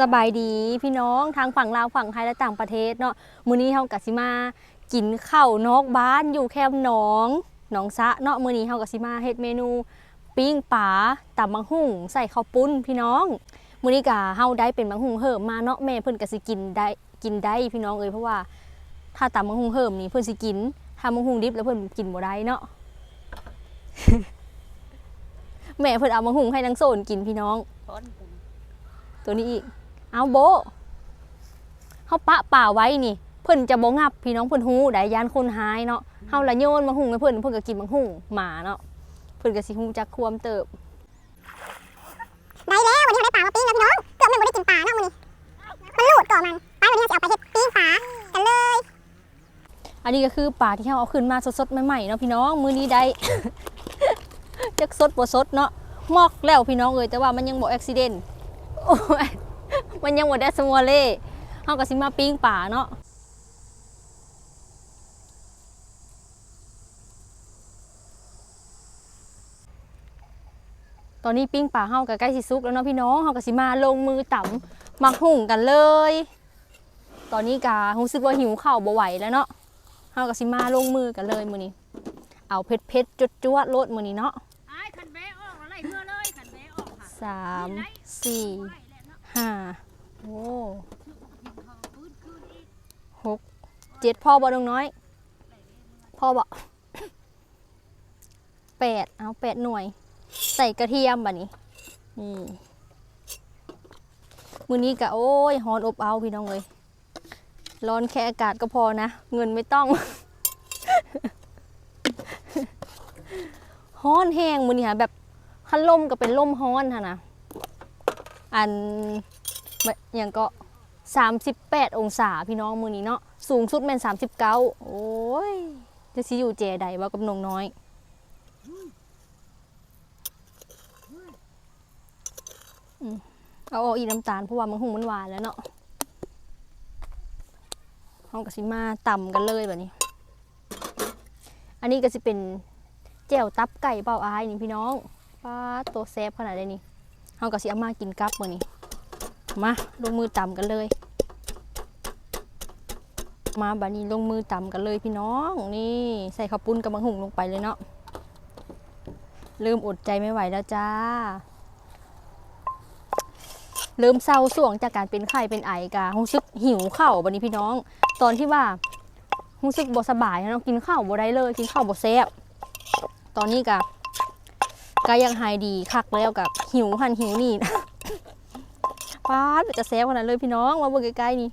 สบายดีพี่น้องทางฝั่งลาวฝั่งไทยและต่างประเทศเนาะมื้อนี้เฮากะสิมากินข้าวนอกบ้านอยู่แคมป์หนองหนองซะเนาะมื้อนี้เฮากะสิมาเฮ็ดเมนู ปิ้งปลาตำบังหุ่งใส่ข้าวปุ้นพี่น้องมื้อนี้กะเฮาได้เป็นบังหุ่งเหิมมาเนาะแม่เพิ่นก็สิกินได้กินได้พี่น้องเอ้ยเพราะว่า ถ้าตำบังหุ่งเหิมนี่เพิ่นสิกินถ้าบังหุ่งดิบแล้วเพิ่นกินบ่ได้เนาะแม่เพิ่นเอาบังหุ่งให้นางโซนกินพี่น้อง ตัวนี้อีก เอาโบะเขาปะป่าไว้นี่ เพิ่นจะบ่งับพี่น้องเพิ่นฮู้ได้ยานคนหายเนาะเฮาละโยนมาหุงให้เพิ่นเพิ่นก็กินมังหุงหมาเนาะเพิ่นก็สิฮู้จักความเติบได้แล้ววันนี้เราได้ปลามาปิ้งแล้วพี่น้องเกือบมันไม่ได้กินปลาเนาะมื้อนี้มันหลุดก่อนมันไปวันนี้เราจะเอาไปเฮ็ดปิ้งปลากันเลย อันนี้ก็คือปลาที่เฮาเอาขึ้นมาสดๆใหม่ๆเนาะพี่น้องมื้อนี้ได้จักสดบ่สดเนาะมอกแล้วพี่น้องเอ้ยแต่ว่ามันยังบ่อุบิเหตุโอ้ย มันยังบ่ได้สมัวเล่เฮาก็สิมาปิ้งปลาเนาะตอนนี้ปิ้งปลาเฮาก็ใกล้สิสุกแล้วเนาะพี่น้องเฮาก็สิมาลงมือตำมักหุ่งกันเลย ตอนนี้การู้สึกว่าหิวข้าวบ่ไหวแล้วเนาะเฮาก็สิมาลงมือกันเลยมื้อนี้ เอาเผ็ดเผ็ดๆจวดๆโลดมื้อนี้เนาะไอ้ขันแบะออกแล้วไล่เมื่อเลยขันแบะออกค่ะสามสี่ห้า โอ้หกเจ็ดพ่อบ่ดงน้อย พ่อบ่แปดเอาแปดหน่วย ใส่กระเทียมบ่นี้นี่มือนี้กะโอ้ยฮอนอบเอาพี่น้องเลยร้อนแค่อากาศก็พอนะ เงินไม่ต้องฮ้อนแห้งมือนี้ค่ะแบบคันลมก็เป็นลมฮ้อนค่ะนะอัน อย่างก็38 องศาพี่น้องมือนี้เนาะสูงสุดแม่น39 โอ้ย จะสิอยู่เจใดว่ากับนงน้อย เอาออกอีน้ำตาลเพราะว่ามันหุงมันหวานแล้วเนาะเฮาก็สิมาต่ำกันเลยแบบนี้ อันนี้ก็สิเป็นแจ่วตับไก่เป่าอายนี่พี่น้องป้าตัวแซบขนาดนี่เฮาก็สิเอามากินกับมือนี้ มาลงมือตำกันเลย มาบัดนี้ลงมือตำกันเลยพี่น้องนี่ ใส่ข้าวปุ้นกับมะหุ่งลงไปเลยเนาะเริ่มอดใจไม่ไหวแล้วจ้า เริ่มเศร้าส่วงจากการเป็นไข้เป็นไอกะรู้สึกหิวข้าวบัดนี้พี่น้อง ตอนที่ว่ารู้สึกบ่สบายเนาะกินข้าวบ่ได้เลย กินข้าวบ่แซ่บตอนนี้กะก็ยังหายดีคักแล้วกับหิวหันหิวนี่ ป้าดจะแซวขนาดเลยพี่น้องมาเบิ่งใกล้ๆนี่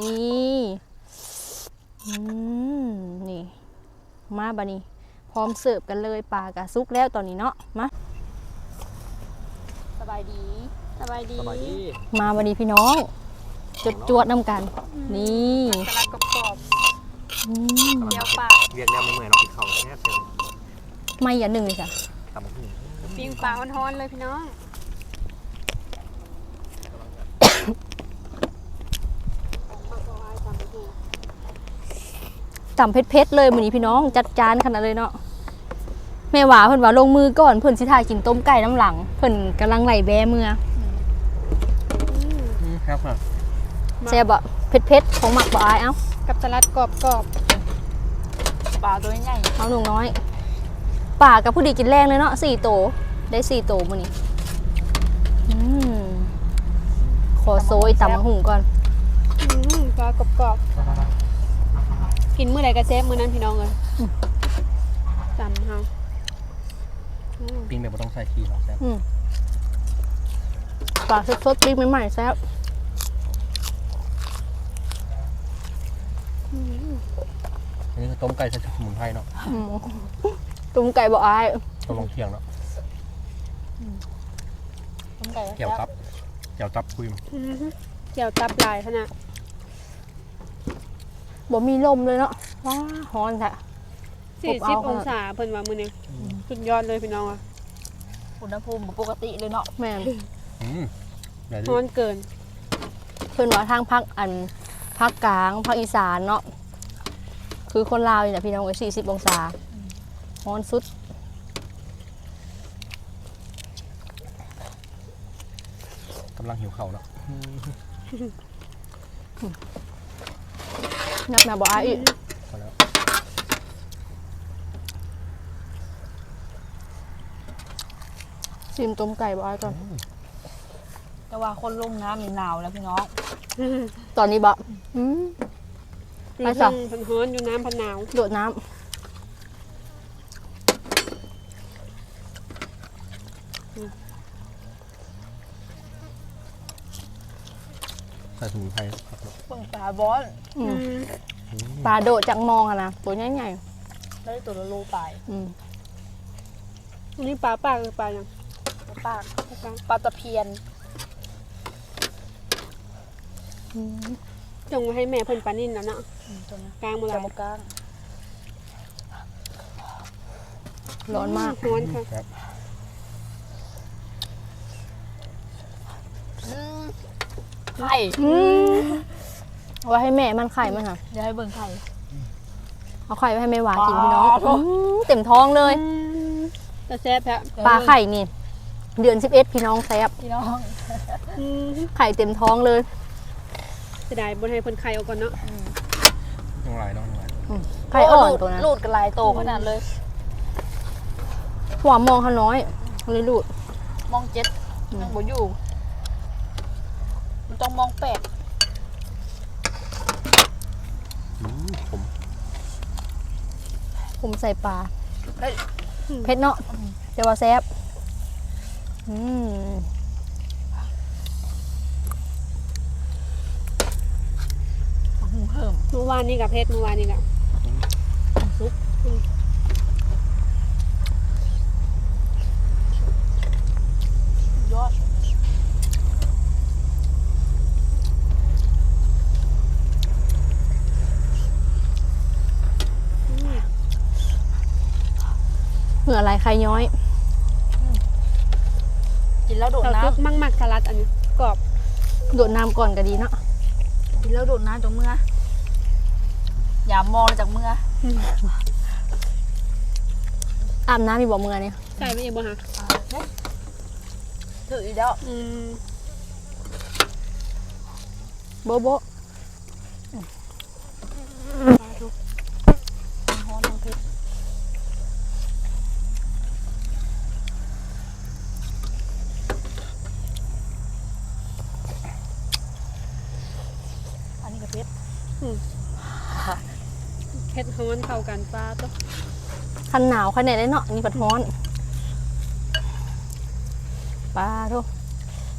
นี่อืมนี่ มาบานี้พร้อมเสิร์ฟกันเลยปลากระซุกแล้วตอนนี้เนาะมาสบายดีสบายดีสบายดีมาบานี้พี่น้อง จดจวดๆน้ำกัน นี่สลัดกรอบอืมๆเดียวปลาเวียงแล้วไม่เหมือนเรากินข้าวแซ่บเลยไม่อย่าหนึ่งเลยจ้ะตำบักหุ่งปิ้งปลาฮ้อนๆเลยพี่น้อง จำเพชรๆเลยมือนี้พี่น้องจัดจานขนาดเลยเนาะแม่หวาเพิ่นว่าลงมือก่อนเพิ่นสิถ่ายกินต้มไก่น้ำหลัง เพิ่นกำลังไหลแบมือครับครับแซ่บอะเพชรๆของหมักบ่อายเอ้ากับสลัดกรอบๆปลาตัวใหญ่เอาหนุ่งน้อยป่ากับผู้ดีกินแรงเลยเนาะสี่โต ได้สี่โตมือนี้อืมขอโซยตำมะหุ่งก่อนอืมปลากรอบๆ กินมื้อใดก็แซ่บมื้อนั้นพี่น้องเลยจำเฮาอืมปิ้งแบบบ่ต้องใส่ขี้หรอกแซ่บปลาสดๆปิ้งใหม่ๆแซ่บอันนี้คือต้มไก่ใส่สมุนไพรเนาะอืมตุ้มไก่บ่อายต้มลองเที่ยงเนาะตุ้มไก่เกี่ยวตับเกี่ยวตับคุยมอือฮึเจียวตับลายขนาด บ่มีลมเลยเนาะว้าฮ้อนแท้40องศาเพิ่นว่ามื้อนี้สุดยอดเลยพี่น้องอะอุณหภูมิปกติเลยเนาะแม่นอืมเดี๋ยวดิฮ้อนเกิน เพิ่นว่าทางภาคอันภาคกลางภาคอีสานเนาะคือคนลาวนี่แหละพี่น้องเอ้ย40องศาร้อนสุดกำำลังหิวเข่าวแล้ว นักแม่บอกอาอีกพอแล้วชิมต้มไก่บอกอาก่อน แต่ว่าคนลงน้ำมีหนาวแล้วพี่น้องตอนนี้บอกอืมไปจ้ะ พันฮ้อนอยู่น้ำพันหนาว โดดน้ำ ส่สมุนไพรครับเบิ่งปลาบอสำอืมปลาโดดจากมองอะนะตัวใหญ่ได้ตัวละโลไปๆอืมอันนี้ปลาปากหรือปลายังปลาปลากลางปลาตะเพียนอืมจงไว้ให้แม่เพิ่นปลานิ่นแล้วเนาะอืมตัวนี้กลางมาจแล้วมูกกลางร้อนมากฮ้อนค่ะครับ ไข่อืมเอาไว้ให้แม่มันไข่มันค่ะเดี๋ยวให้เบิ่งไข่ เอาไข่ไว้ให้แม่หวานกินพี่น้องปลาท้องอืมเต็มท้องเลย แต่แซ่บแท้ปลาไข่นี่ เดือนสิบเอ็ดพี่น้องแซบพี่น้องอืมไข่เต็มท้องเลย เสียดายบ่ให้เพิ่นไข่เอาก่อนเนาะยังไรเนาะยังไรไข่อ่อนตัวนั้นลูดกันหลายโตขนาดเลย หัวมองเขาน้อยเลยลูดมองเจ็ดยังบ่อยู่มัน ต้องมองแปดอืมผมผมใส่ปลาได้เผ็ดเนาะแต่ว่าแซบอืมหูเหิม เมื่อวานนี้กับเพชรเมื่อวานนี้กับซุปยอด เหงื่อไหลไข่ย้อยกินแล้วโดดเราน้จุกมั่งมักสลัดอันนี้กรอบโดดน้ำก่อนก็ดีเนาะำกินแล้วโดดน้ำจากเมื่อ อย่ามองจากเมื่ออาบน้ำมีบอกมือเนี่ยใส่ไปเองบ่ฮะถืออีกแล้วอืมโบะโบะ ฮ้อนทั้งพิษอันนี้กับเพชร เพชรฮ้ อนเข้ากันปลาตัวคันหนาวคันไหนได้เนาะนี่ปัดท้อนปลาทุก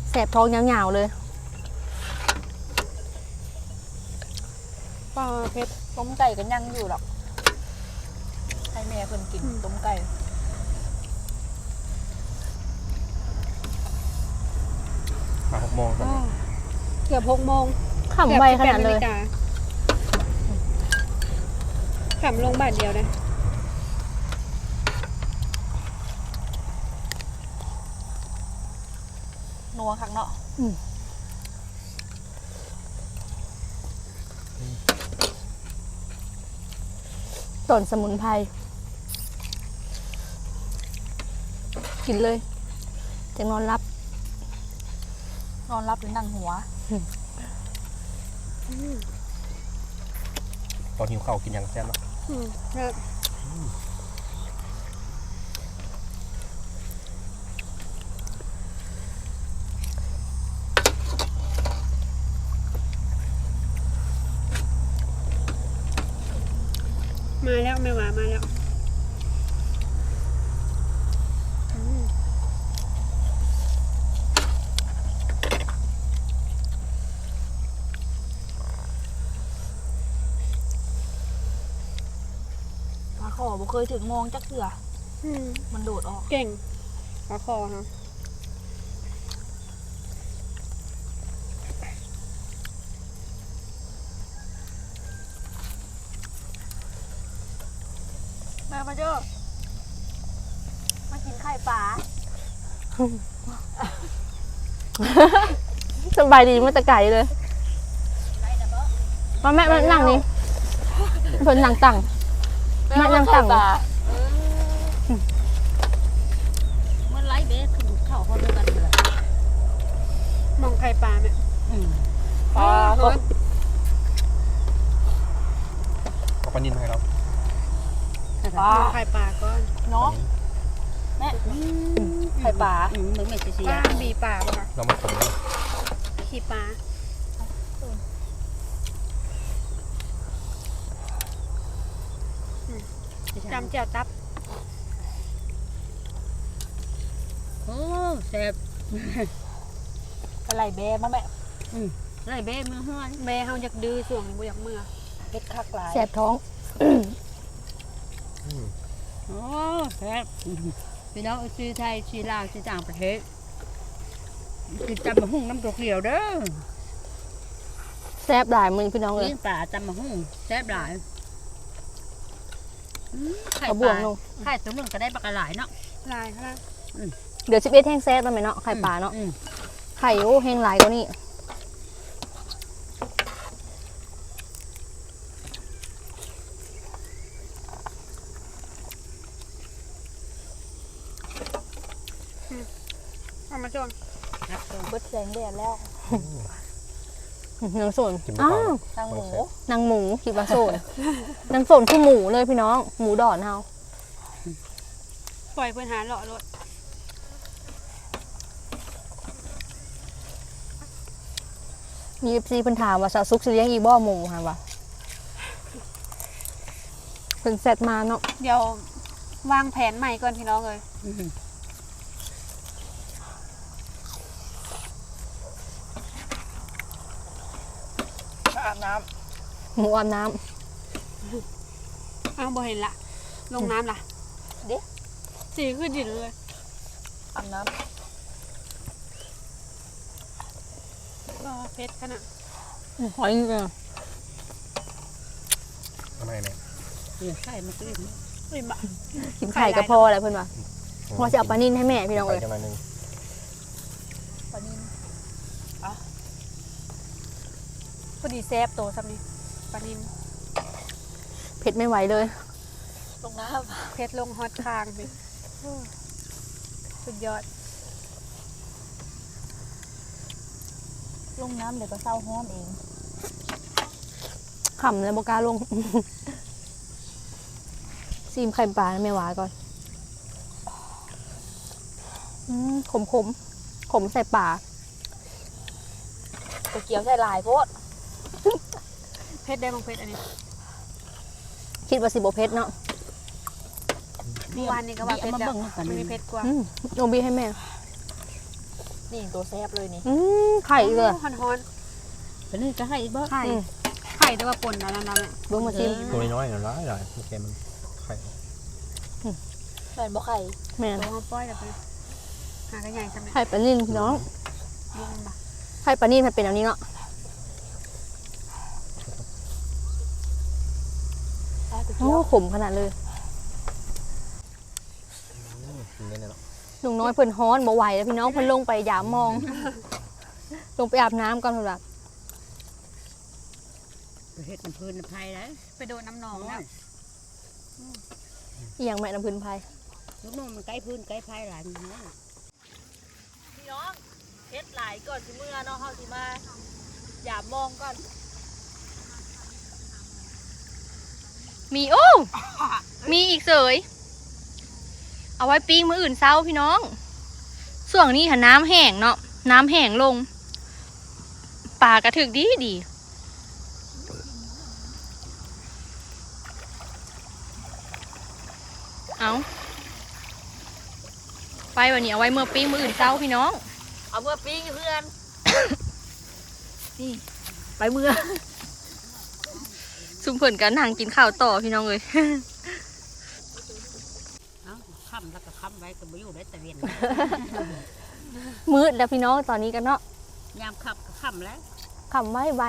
แสบท้องยาวๆเลยปลาเพชรต้มไก่กันยังอยู่หรอกให้แม่เพิ่นกินต้มไก่มาหกโมงครับเกือบหกโมงขำไวขนาดเลย ขำลงบาทเดียวนะนัวคักเนาะตอนสมุนไพรกินเลยจะนอนรับ นอนรับหรือนั่งหัวตอนหิวเข่าวกินอย่างแซ่บเนาะอืม ครับ มาแล้วไม่หวามาแล้วอืม ปลา ขอบ่เคยถึงมองจักเถื่ออืมมันโดดออก เก่งปลาคอฮะมามาเจ้ามากินไข่ปลาสบายดีมาแตะไก่เลยมาแม่มานั่งนี่เพิ่นนั่งตั้ง มานั่งตั้งปลามันไล่เบสขึ้นเขาเขาด้วยกันเลยมองไข่ปลาไหมอืมอ๋อก็เอาปลานินมาให้เราปลามองไข่ปลาก่อนเนาะแม่ไข่ปลาอืมมึงไม่เสียป้าบีปลาป่ะคะเรามาขมเลยขี่ปลา จำเจียวตับ โอ้แซ่บอะไรแบมาแม่ไรเบ้มือห้อนแม่เฮาอยากดื้อส่วงบ่อยากเมื่อเฮ็ดคักหลายแสบท้องอืมโอ้แซ่บพี่น้องซื้อไทยซื้อลาวซื้อต่างประเทศกินตำมะฮุ่งน้ำตกเหลียวเด้อแสบหลายมือพี่น้องเลย กินปลาตำมะฮุ่งแซ่บหลายอืม ไข่เอาปบ่วลางลง ไข่ตัวหนึงก็ได้ปลากระหลายเนาะลายค่ะเดี๋ยวสิบเอ็ดแห้งแซ่บแล้วไหมเนาะไข่ปลาเนาะอืมไข่โอ้แห้งหลายกว่านี่เอามาช่วงครับตัวเบิดแสงแดดแล้ว นางโซนกินไม่อ้าพอวตั้งหมูนางหมูคิดว่าโซนนางโซนคือหมูเลยพี่น้อง หมูดอนเฮาปล่อยเพื่อนหาเลาะรถมีเอฟซีเพิ่นถามว่าสาวซุกสิเลี้ยงอีบ่หมูค่ะว่าเพิ่นเซตมาเนาะเดี๋ยววางแผนใหม่ก่อนพี่น้องเลย อืม อาบน้ หมูอาบน้ำอ้าวบ่เห็นละ ลงน้ำล่ะเด็กสีขึ้นดินเลยอาบน้ก็เพชรขนาดหอยเออทำไมเนี่ยเดี๋ยวไข่มากินอุ้ยบะกินไข่ก็พอแล้วเพิ่นว่าว่าจะเอาปลานิ่นให้แม่พี่น้องใส่เลยกันหน่อยหนึงำปลานินอะพอดีแซบโตซ้ำนี่ ปลานินเผ็ดไม่ไหวเลย ลงน้เพชรลงฮอตคางไปโอ้สุดยอดำลงน้ำเดี๋ยวก็เศร้าห้อนเองขำเลยบอกล้าลง ซีมไข่ปลาไม่หวานก่อนอืมขมขมขมใส่ปลาตะเกียวใส่หลายโพด เพชรได้ของเพชรอันนี้คิดว่าสิบเพชรเนาะเมื่อวานนี้ก็ว่าเพชรมาแล้วเบิ่งกันมันนี่มีเพชรกว่าอืมโอบีให้แม่ นี่ตัวแซบเลยนี่อืมไข่เลยฮอนฮอนเป็นนี่จะให้อีกบ่ไข่อืมไข่แต่ว่าป่นแล้วนั่นแหละเบิ้งมาชิมตัวน้อยๆหน่อยร้ายหน่อยโอเคมันไข่แม่นบ่ไข่แม่ตัวเขาป้อยแบบนี้หากันใหญ่ใช่ไหมไข่ปลานิ่นพี่น้องยิงมาไข่ปลานิ่นมันเป็นแบบนี้เนาะ อะตะเกี โอ้ยวขมขนาดเลยอืมกินได้เลยเนาะลุงน้อยเพิ่นฮ้อนบ่ไหวแล้วพี่น้องเพิ่นลงไปยามมอง ลงไปอาบน้ำก่อนเถอะล่ะเฮ็ดน้ำพื้นน้ำไผ่แล้วไปโดนน้ำหนองแล้วอหย่างแม่น้ำพื้นไผ่ลูกน้องมันใกล้พื้นใกล้ไผ่หลายมันเนาะพี่น้องเฮ็ดหลายก่อนสิเมื่อเนาะเฮาสิมาอย่ามองก่อน มีโอ้มีอีกเสย เอาไว้ปิ้งมื้ออื่นเช้าพี่น้องส่วงนี้ค่ะน้ำแห้งเนาะน้ำแห้งลงปลากระถึกดีดีเอาไปวันนี้เอาไว้เมื่อปิ้งมื้ออื่นเช้าพี่น้อง เอาเมื่อปิ้งเพื่อน นี่ ไปเมื่อ ซุ่มเพิ่นกันนั่งกินข้าวต่อพี่น้องเลยเอ้าค่ำแล้วก็ค่ำไว้ก็บ่อยู่ได้แต่เวียนมืดแล้วพี่น้องตอนนี้กันเนาะยามค่ำก็ค่ำแล้วคำไว้ไว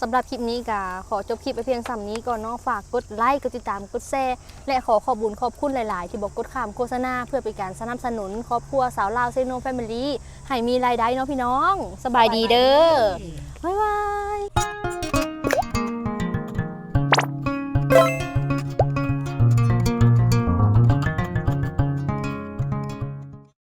สำหรับคลิปนี้กาขอจบคลิปไปเพียงสำนี้ก่อนเนาะฝากกดไลค์กดติดตามกดแชร์และขอขอบบุญขอบคุณหลาย ๆ ที่บอกกดข้ามโฆษณาเพื่อเป็นการสนับสนุนครอบครัวสาวลาวเซโนแฟมิลี่ให้มีรายได้เนาะพี่น้อง สบายดีเด้อบ๊ายบาย